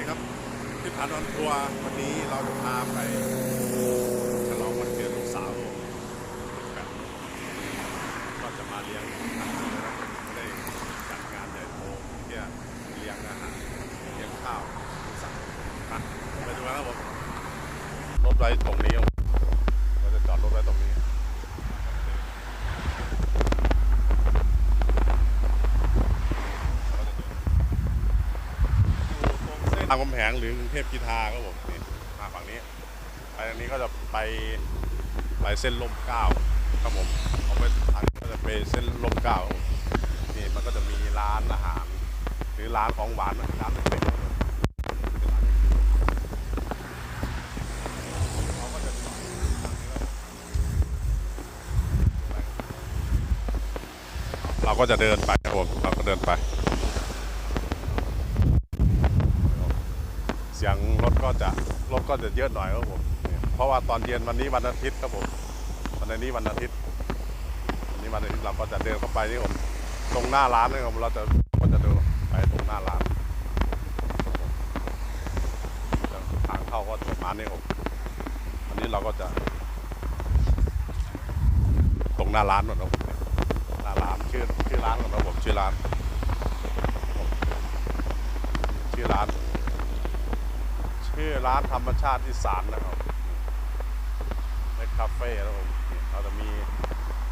ดีครับที่ผ่านออนทัวร์วันนี้เราจะพาไปฉลองวันเกิดลูกสาวครับก็จะมาเลี้ยงอาหารนะครับไม่ได้จัดงานใหญ่โตเที่ยเลี้ยงอาหารเลี้ยงข้าวลูกสาวอะไปดูกันครับผมรถไว้ตรงนี้ครับเราจะจอดรถไว้ตรงนี้ ราม คำแหงหรือกรุงเทพกีทาครับผมนี่มาฝั่งนี้ไปทางนี้ก็จะไปไปเส้นลมเก้าครับผมเอาไปทางก็จะไปเส้นลมเก้านี่มันก็จะมีร้านอาหาร หรือร้านของหวานร้านเล็กๆครับผมเป็นร้านเล็กๆเขาก็จะมีทางเราก็จะเดินไปครับผมเราก็เดินไป เสียงร ถก็จะรถก็จะเยอะหน่อยครับผมเพราะว่าตอนเย็นวันนี้วันอาทิตย์ครับผมวันนี้วันอาทิตย์วันนี้วันอาทิตย์เราก็จะเดินเข้าไปนี่ผมตรงหน้าร้านนี่ผมเราจะก็จะเดินไปตรงหน้าร้านทางเข้าก็จะมานี่ผมอันนี้เราก็จะ ตรงหน้าร้านก่อนครับผมหน้าร้านชื่อชื่อร้านก่อนครับผมชื่อร้านผมชื่อร้าน ชื่อร้าน ธรรมชาติที่สารนะครับในคาเฟ่นะครับผมเราจะมี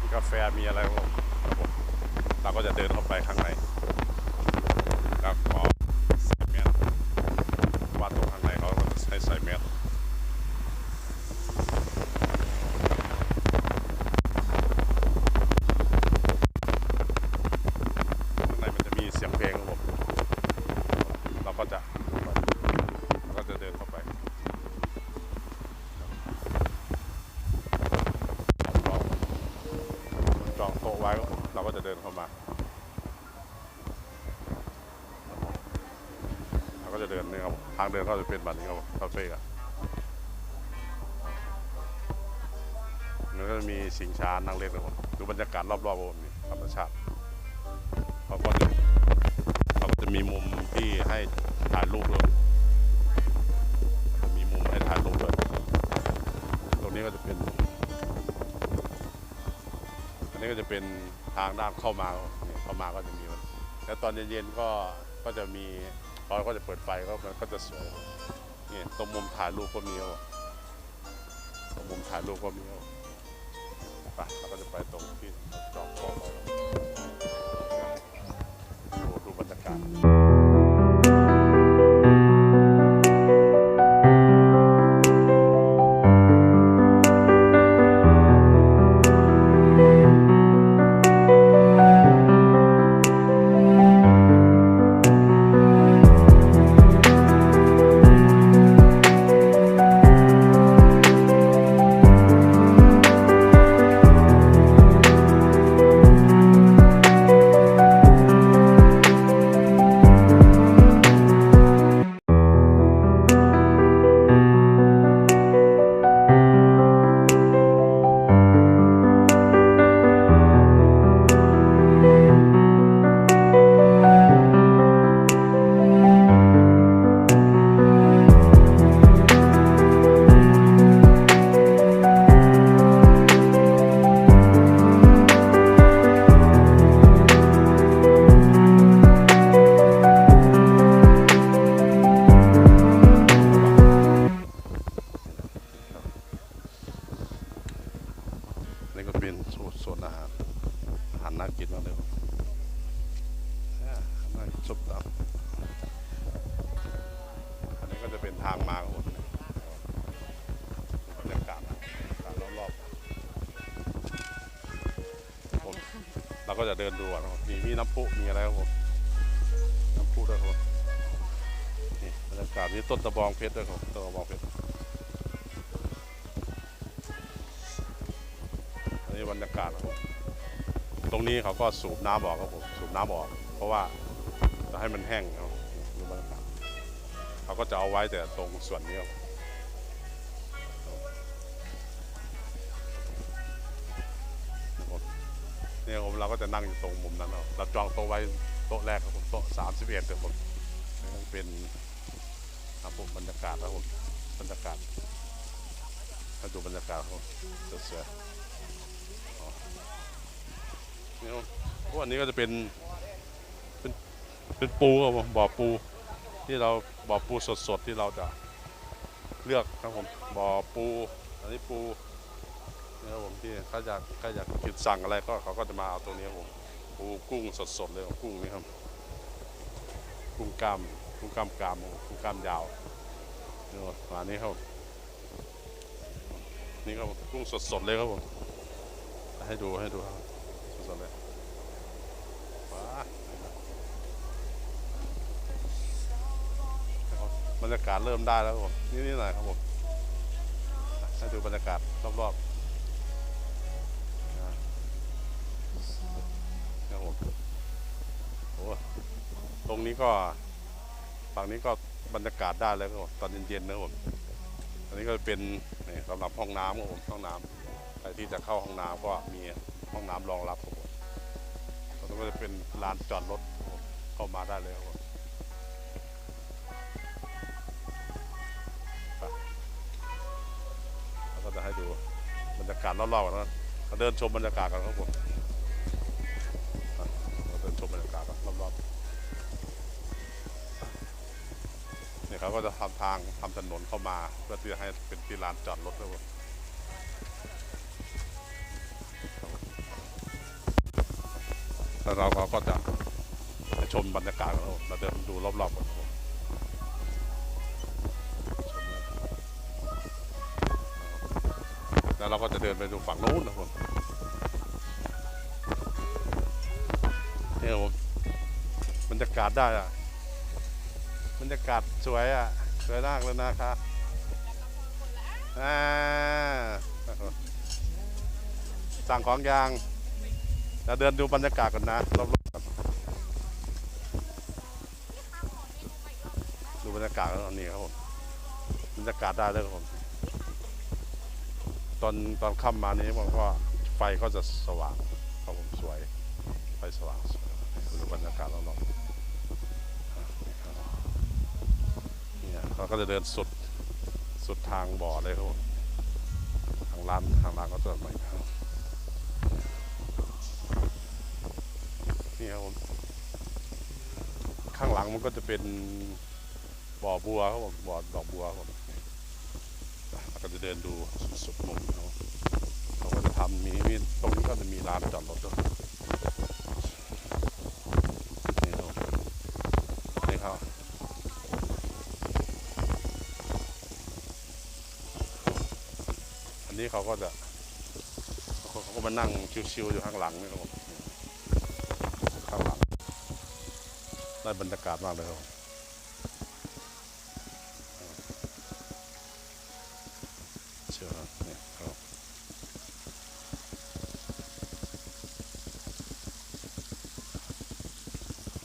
มีกาแฟมีอะไรครับผมเราก็จะเดินเข้าไปข้างในครับขอใส่แมสว่าตรงข้างในเขาก็ใช้ใส่แมสข้างในมันจะมีเสียงเพลงครับผมเราก็จะ เราก็จะเดินเข้าไปจองจองโต๊ะไว้เราก็จะเดินเข้ามา เราก็จะเดิน นี่ครับทางเดินก็จะเป็นบบนี้ครับคาเฟ่อะมันก็จะมีสิงช้านั่งเล่นครับผมดูบรรยากาศรอบๆผมนี่ธรรมชาติเขาก็จะเขาก็จะมีมุมที่ให้ถ่ายรูปด้วยมีมุมให้ถ่ายรูปด้วยตรงนี้ก็จะเป็น อันนี้ก็จะเป็นทางด้านเข้ามาเข้ามาก็จะมีแล้วตอนเย็นๆก็ก็จะมี เขาก็จะเปิดไฟก็มันก็จะสวยเนี่ยตรงมุมถ่ายรูปก็มีครับตรงมุมถ่ายรูปก็มีครับไปเราก็จะไปตรงที่จองโต๊ะไว้ครับดูดูบรรยากาศางมาของผมเนี่ยบรรยากาศนะบรรยากาศรอบๆผมเราก็จะเดินดูนะครับมีมีน้ำพุมีอะไรครับผมน้ำพุด้วยครับนี่บรรยากาศมีต้นตะบองเพชรด้วยครับต้นตะบองเพชรอันนี้บรรยากาศครับผมตรงนี้เขาก็สูบน้ำออกครับผมสูบน้ำออก เพราะว่าจะให้มันแห้งครับ ก็จะเอาไว้แต่ตรงส่วนนี้เนี่ยผมเราก็จะนั่งอยู่ตรงมุมนั้นครับเราจองโต๊ะไว้โต๊ะแรกครับผมโต๊ะสามสิบเอ็ดครับผมเป็นครับผมบรรยากาศครับผมบรรยากาศให้ดูบรรยากาศครับผมสือๆนี่ครับพวกอันนี้ก็จะเป็นเป็นเป็นปูครับผมบ่อปูที่เรา บ่อปูสดๆที่เราจะเลือกครับผมบ่อปูอันนี้ปูนี่ครับผมที่เขาอยากเขาอยากกินสั่งอะไรก็เขาก็จะมาเอาตัวนี้ครับผมปูกุ้งสดๆเลยของกุ้งนี่ครับกุ้งกล้ามกุ้งกล้ามกรามกุ้งกล้ามยาวนี่ครับร้านนี้ครับนี่ครับกุ้งสดๆเลยครับผมให้ดูให้ดูครับสดๆเลยว้า บรรยากาศเริ่มได้แล้วครับผมนี่นี่หน่อยครับผมให้ดูบรรยากาศรอบๆนะครับผมโอ้ตรงนี้ก็ฝั่งนี้ก็บรรยากาศได้แล้วครับผมตอนเย็นๆนะครับผมอันนี้ก็เป็นสำหรับห้องน้ำครับผมห้องน้ำใครที่จะเข้าห้องน้ำก็มีห้องน้ำรองรับครับผมแล้วก็จะเป็นลานจอดรถเข้ามาได้เลยครับผม ก็จะให้ดูบรรยากาศรอบๆกันนะเราเดินชมบรรยากาศกันครับผมเราเดินชมบรรยากาศรอบๆเนี่ยเขาก็จะทำทางทำถนนเข้ามา เพื่อที่จะให้เป็นที่ลานจอดรถครับผมแล้วเราก็จะไปชมบรรยากาศกันครับผมเราเดินดูรอบๆกัน แล้วเราก็จะเดินไปดูฝั่งนู้นนะครับผมเนี่ยครับผมบรรยากาศได้อะบรรยากาศสวยอะสวยมากเลยนะครับอ่าสั่งของยางเราเดินดูบรรยากาศกันนะรอบๆกันดูบรรยากาศกันตอนนี้ครับผมบรรยากาศได้เลยครับผม ตอนตอนค่ำมานี้มันก็ไฟก็จะสว่างครับผมสวย ไฟสว่างสวยดูบรรยากาศรอบๆเนี่ยเราก็จะเดินสุดสุดทางบ่อเลยครับทางร้านทางร้านก็จะไม่ครับนี่ครับผมข้างหลังมันก็จะเป็นบ่อบัวครับผมบ่อดอกบัวครับผม จะเดินดูสุดมุมเขาเขาก็จะทำมีมีตรงนี้ก็จะมีร้านจอดรถด้วยนี่ครับนี่เขาอันนี้เขาก็จะเขาเขาก็มานั่งชิวๆอยู่ข้างหลังนี่ครับผมข้างหลังได้บรรยากาศมากเลยครับ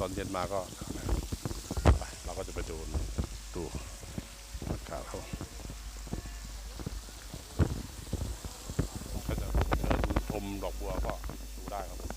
อนเย็นมาก็ไปเราก็จะไปดูดูอากาศเขาก็จะเดินชมดอกบัวก็ดูได้ครับ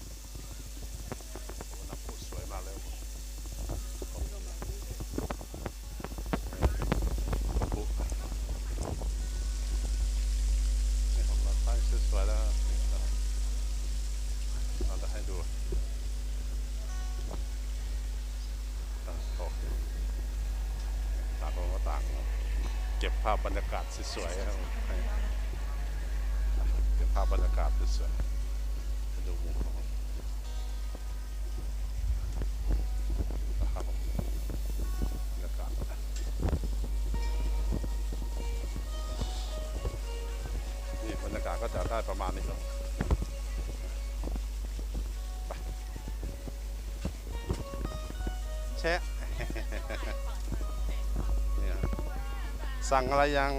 สวยครับให้เก็บภาพบรรยากาศสวยๆให้ดูมุมของมนะครับบรรยากาศนี่บรรยากาศก็จะได้ประมาณนี้ครับไปแชะเนี่ยสั่งอะไรยัง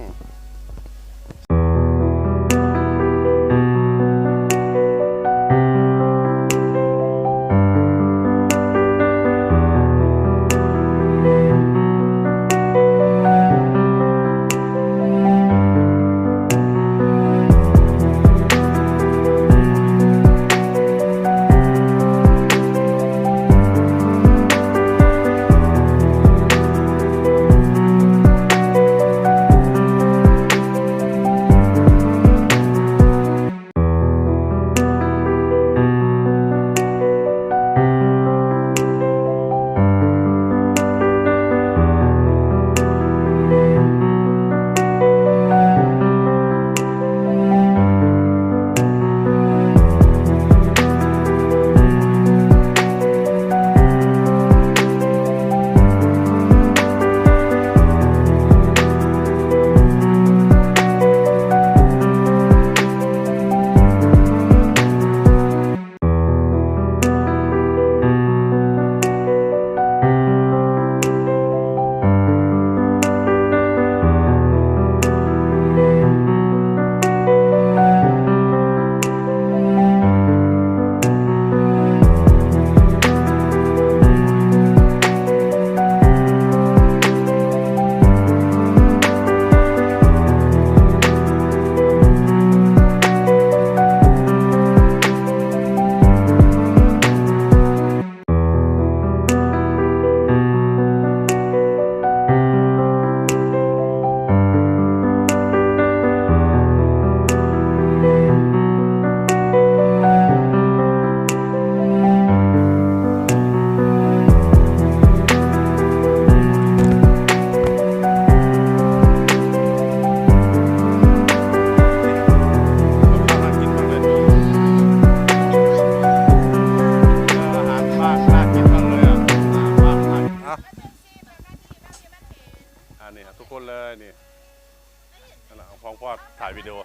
วิดีโอ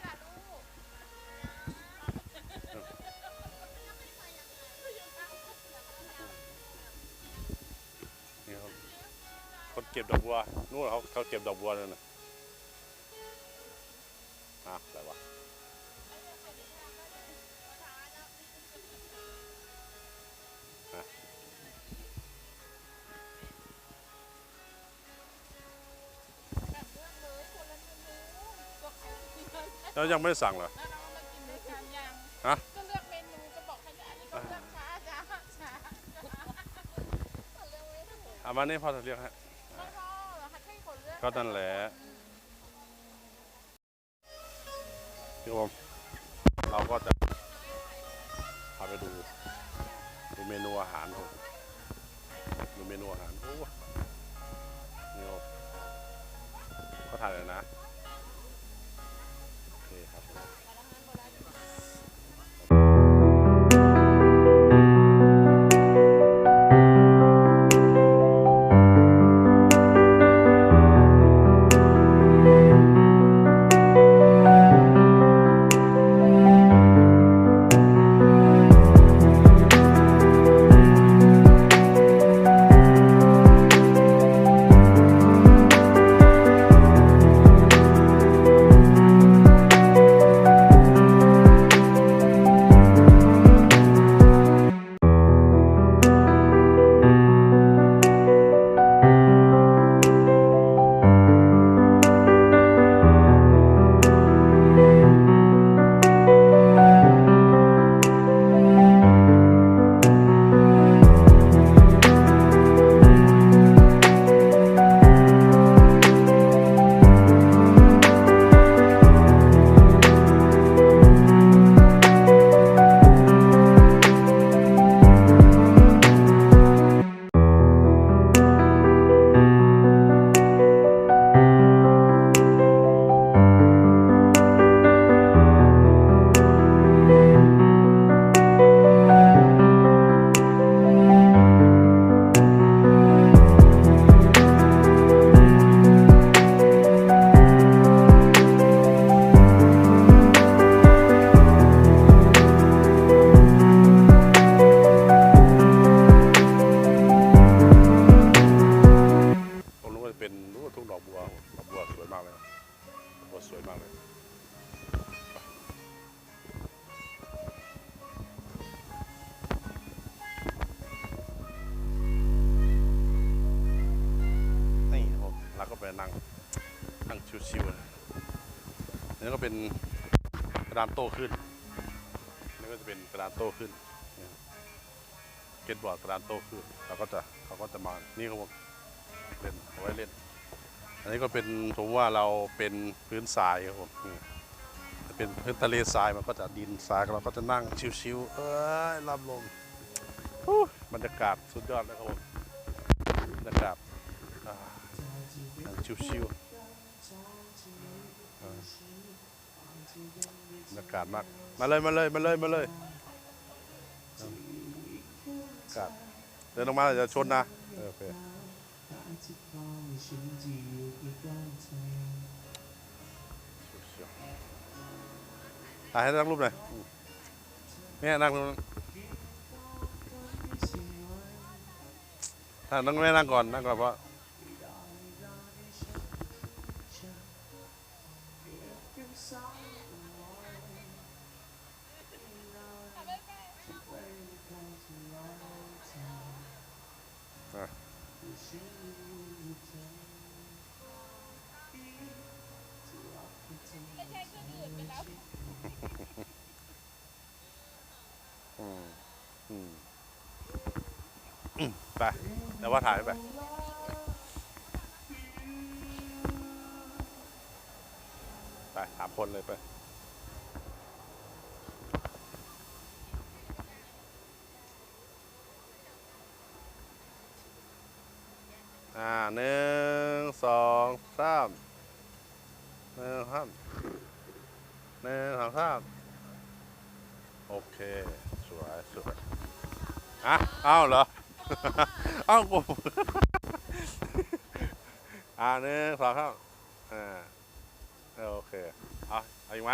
นี่ครับคนเก็บดอกบัวนู่นเขาเขาเก็บดอกบัวนั่นน่ะอะอะไรวะ แล้วยังไม่ได้สั่งเหรอแล้วเรามากินด้วยกันยังฮะก็เลือกเมนูก็บอกให้ได้อันนี้ก็เลือกช้าช้าช้าเลือกไม่ถูกเอามานี่พ่อจะเรียกให้ไม่พอเหรอคะให้คนเลือกก็นั่นแหละพี่โอมเราก็จะพาไปดูดูเมนูอาหารครับดูเมนูอาหารโอ้นี่โอมก็ถ่ายเลยนะานโต้ขึ้นนี่ก็จะเป็นกระดานโต้ขึ้นเก็ตบอร์ดกระดานโต้ขึ้นเราก็จะเขาก็จะมานี่ครับผมเล่นเอาไว้เล่น อันนี้ก็เป็นผมว่าเราเป็นพื้นทรายครับผมนี่เป็นพื้นทะเลทรายมันก็จะดินทรายเราก็จะนั่งชิวๆเอ้ยรับลมฮู้บรรยากาศสุดยอดเลยครับผมบรรยากาศนั่งชิวๆ บรรยากาศมาก มาเลยมาเลยมาเลยมาเลยอาบรรยากาศเดินออกมาจะชนนะ โอเคถ่ายให้นั่งรูปหน่อยเนี่ยนั่งถ้านั่งไม่นั่งก่อน นั่งก่อนเพราะ ไปแต่ว่าถ่ายไปไปถามคนเลยไปอ่าหนึ่งสองสามหนึ่งสามหนึ่งสองสามโอเค สวยสวยอะเอาเหรอ เอ้าผมอะอ่าหนึ่งสองครับอ่าเออโอเคเอาเอาอีกไหม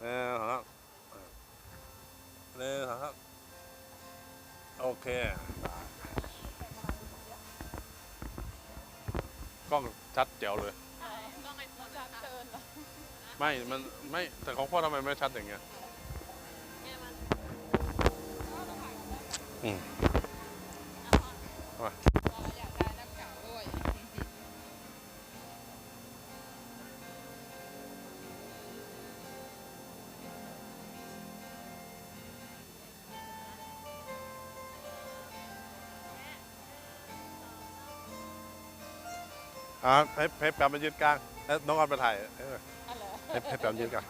หนึ่งสองครับอ่าหนึ่งสองครับโอเคได้กล้องชัดแจ๋วเลย ต้องไอ้คนชัดเกินเหรอไม่ มัน ไม่ แต่ของพ่อทำไมไม่ชัดอย่างเงี้ยเนี่ยมันอืม เราอยากได้น้ำเก่าด้วยอ่าให้ให้แปมมายืนกลางแล้วน้องออนไปถ่ายเอออ๋อเหรอให้ให้แปมยืนกลาง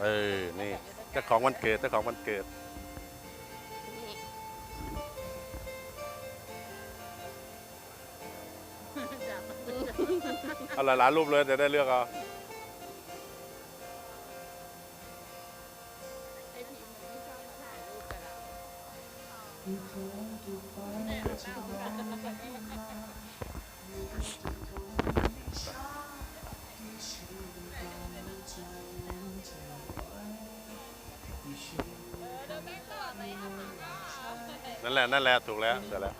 เออนี่เจ้าของวันเกิดเจ้าของวันเกิด เอาหลายๆรูปเลยจะได้เลือกเอาไอ้พีมันไม่ชอบมาถ่ายรูปกับเรานั่นแหละ นั่นแหละ ถูกแล้วเสร็จแล้ว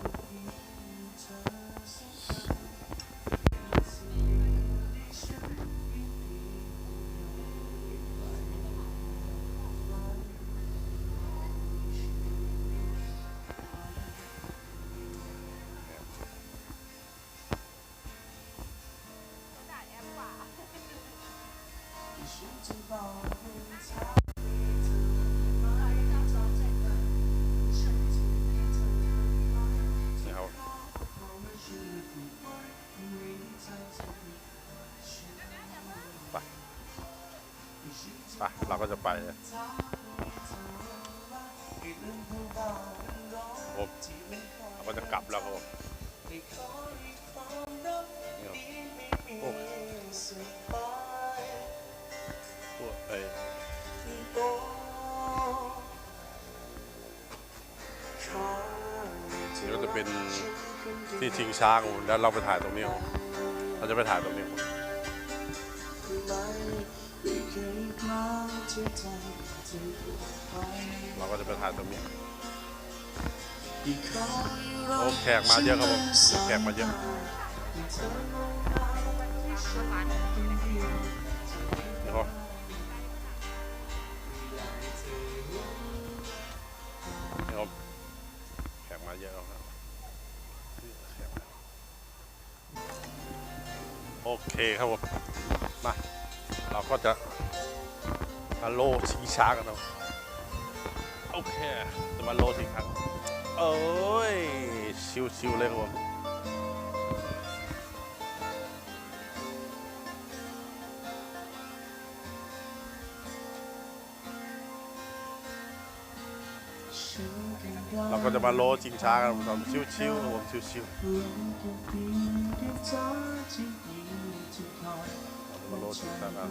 เราก็จะไปผมเราก็จะกลับแล้วครับผมนี่ครับโอ้พวกไอ้นี่ก็จะเป็นที่ชิงช้างผมแล้วเราไปถ่ายตรงนี้เราจะไปถ่ายตรงนี้ครั เราก็จะไปถ่ายตรงนี้โอ้แขกมาเยอะครับผมแขกมาเยอะนี่ครับนี่ครับแขกมาเยอะครับแขกมาโอเคครับผมมาเราก็จะ มาโลชิงช้ากันเนาะโอเคจะมาโลชิงช้าโอ้ย ชิวๆเลยครับผมเราก็จะมาโลชิงช้ากันผมชิวๆครับผมชิวๆเรามาโลชิงช้ากัน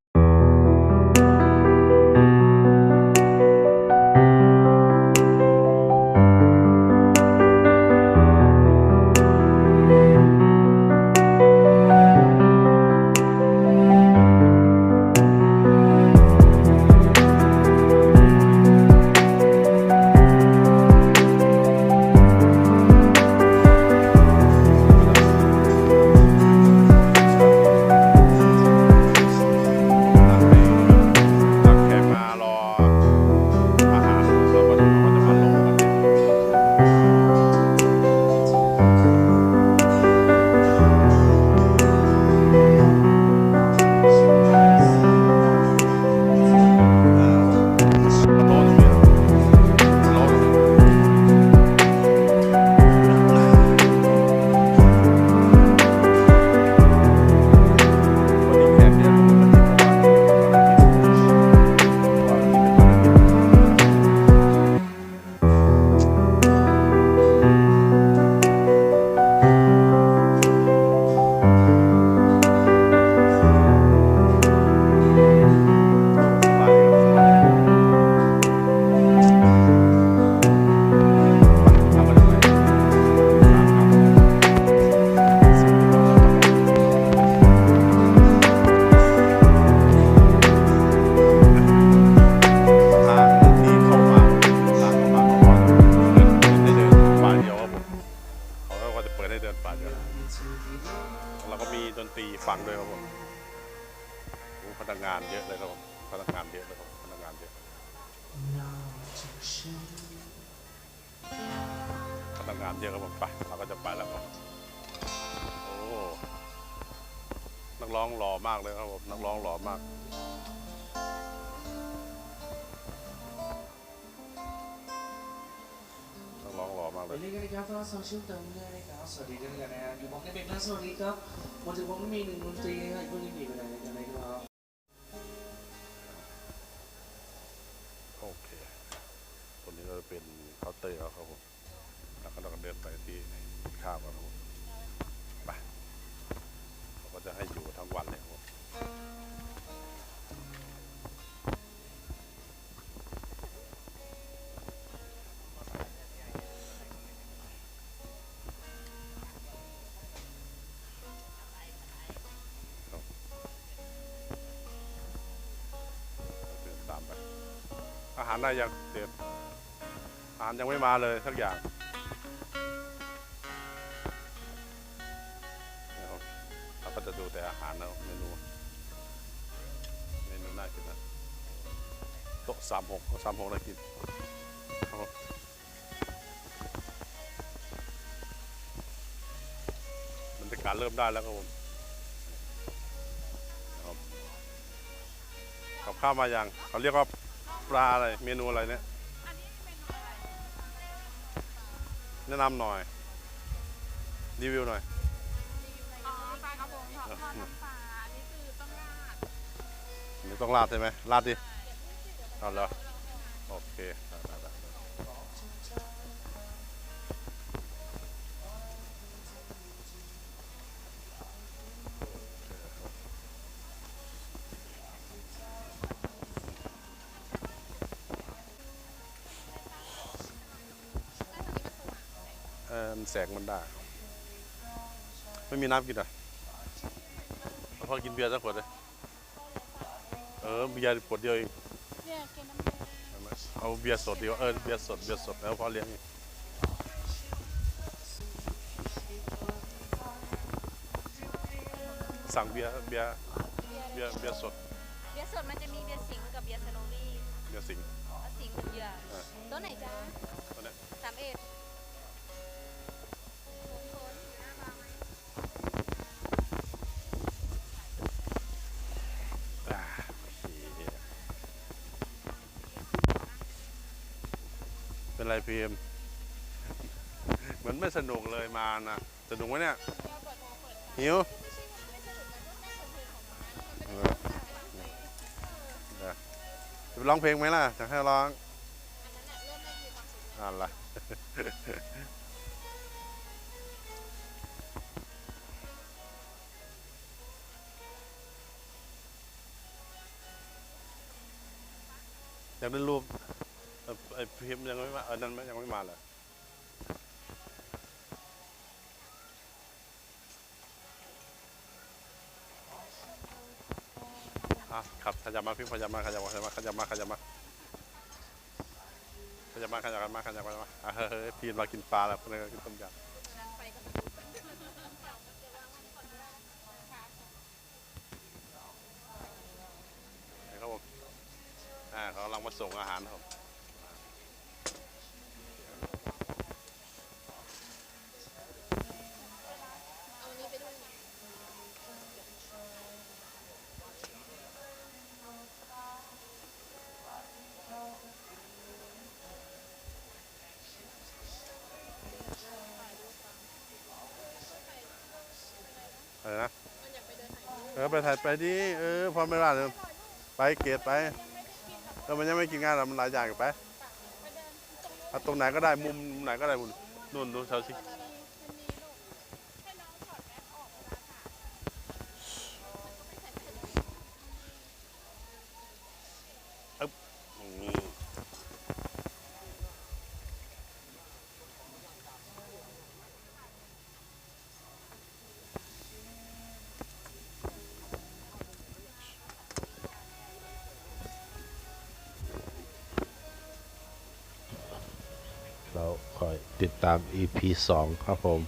องหล่อมากเลยครับผมนักร้องหล่อมากนักร้องหล่อมากเลวันยนี้กันนะครับต้อนรับโซเชียลเติมด้วยนะครับสวัสดีด้วยกันนะฮะอยู่บล็อกในเป็นนะสวัสดีครับวันถึงผมไม่มีหนึ่งดนตรีให้พวกนี้มีไปไหนนะครับาหารได้ยังเด็ดอาหารยังไม่มาเลยสักอย่างเราก็จะดูแต่อาหารนะเมนูเมนูน่ากินนะโต๊ะสามหกสามหกน่ากินครับผมบรรยากาศเริ่มได้แล้วครับผมกับข้าวมาอย่างเขาเรียกว่า ปลาอะไร เมนูอะไรเนี่ยอันนี้เป็นอะไรแนะนำหน่อย รีวิวหน่อย อ๋อปลากระพงทอดทอดน้ำปลาอันนี้คือต้องราดนี่ต้องราดใช่ไหมราดดิเอาเหรอโอเค ได้ได้ได้เออแสงมันได้ ไม่มีน้ำกินอะเอาพอกินเบียร์สักขวดเลยเออเบียร์ขวดเดียวเองเนี่ยกินน้ำแดงเอาไหมเอาเบียร์สดดีกว่าเออเบียร์สดเบียร์สดแล้วพอเลี้ยงอีกสั่งเบียร์เบียร์เบียร์เบียร์สด เบียร์สดมันจะมีเบียร์สิงห์กับเบียร์สโนวี่เบียร์สิงห์เอาสิงห์กับเบียร์เออตัวไหนจ๊ะตัวเนี้ยสามเอ็ด เป็นไรพีเอ็มเหมือนไม่สนุกเลยมานะสนุกไหมเนี่ยหิวจะไปร้องเพลงไหมล่ะจะให้ร้องอันนั้นน่ะเริ่มไม่มีความสุขอ่านละอยากได้รูป เออไอ้พิมพ์ยังไม่มาเออนั่นยังไม่มาเลยอะครับขยับมาพิมพ์ขยับมาขยับมาขยับมาขยับมาขยับมาขยับมาขยับมาขยับมาขยับมาอะเฮ้ยเฮ้ยพิมมากินปลาแล้วเพื่อนก็กินต้มยำ ไปถ่ายไปดิเออพอไม่ว่าเลยไปเกตไปแต่มันยังไม่กินงานเรอกมันหลายอย่างอยู่ไปเดินตรงนู้นเอาตรงไหนก็ได้มุมไหนก็ได้มุมนู่นดูเชาชิ ตาม EP 2 ครับผม